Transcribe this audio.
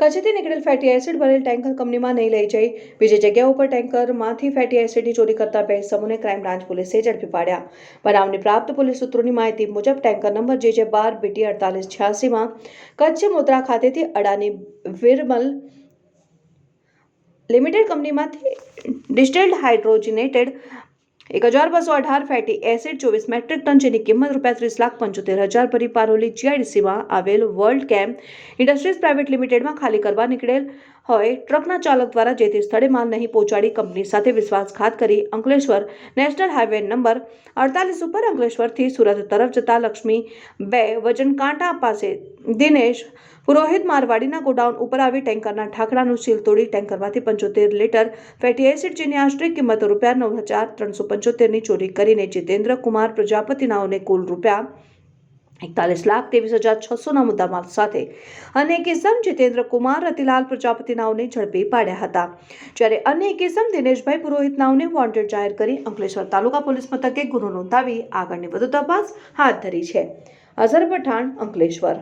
કચ્છથી નીકળેલ fatty acid ભરેલ ટેન્કર કંપનીમાં નહીં લઈ જઈ. બીજી જગ્યા ઉપર ટેન્કરમાંથી ફેટી એસિડની ચોરી કરતા બે સમૂહને ક્રાઇમ બ્રાન્ચ પોલીસે ઝડપી પાડ્યા. બનાવની પ્રાપ્ત પોલીસ સૂત્રોની માહિતી મુજબ ટેન્કર નંબર જે જે બાર બીટી અડતાલીસ છ્યાસીમાં કચ્છ મુદ્રા ખાતેથી અડાની વિરમલ લિમિટેડ કંપનીમાંથી ડિસ્ટિલ્ડ હાઇડ્રોજનેટેડ એક હજાર બસો અઢાર ફેટી એસિડ ચોવીસ મેટ્રિક ટન, જેની કિંમત રૂપિયા ત્રીસ લાખ પંચોતેર હજાર ભરી પારોલી જીઆઈડીસીમાં આવેલ વર્લ્ડ કેમ્પ ઇન્ડસ્ટ્રીઝ પ્રાઇવેટ લિમિટેડમાં ખાલી કરવા નીકળેલ હોય. ટ્રકના ચાલક દ્વારા જે તે સ્થળે માલ નહીં પહોંચાડી કંપની સાથે વિશ્વાસઘાત કરી અંકલેશ્વર નેશનલ હાઈવે નંબર અડતાલીસ ઉપર અંકલેશ્વરથી સુરત તરફ જતા લક્ષ્મી બે વજન કાંટા પાસે દિનેશ પુરોહિત મારવાડીના ગોડાઉન ઉપર આવી ટેન્કરના ઢાંકણાનું સીલ તોડી ટેન્કરમાંથી પંચોતેર લીટર ફેટી એસિડ જેની આશરે કિંમત રૂપિયા નવ હજાર ત્રણસો પંચોતેરની ચોરી કરીને જીતેન્દ્ર કુમાર પ્રજાપતિ નાઓને કુલ રૂપિયા એકતાલીસ લાખ ત્રેવીસ હજાર છસોના મુદ્દામાલ સાથે અને એક જીતેન્દ્ર કુમાર રતિલાલ પ્રજાપતિ નાવને ઝડપી પાડ્યા હતા. જ્યારે અન્ય એક દિનેશભાઈ પુરોહિત નાઓને વોન્ટેડ જાહેર કરી અંકલેશ્વર તાલુકા પોલીસ મથકે ગુનો નોંધાવી આગળની વધુ તપાસ હાથ ધરી છે. અઝર પઠાણ, અંકલેશ્વર.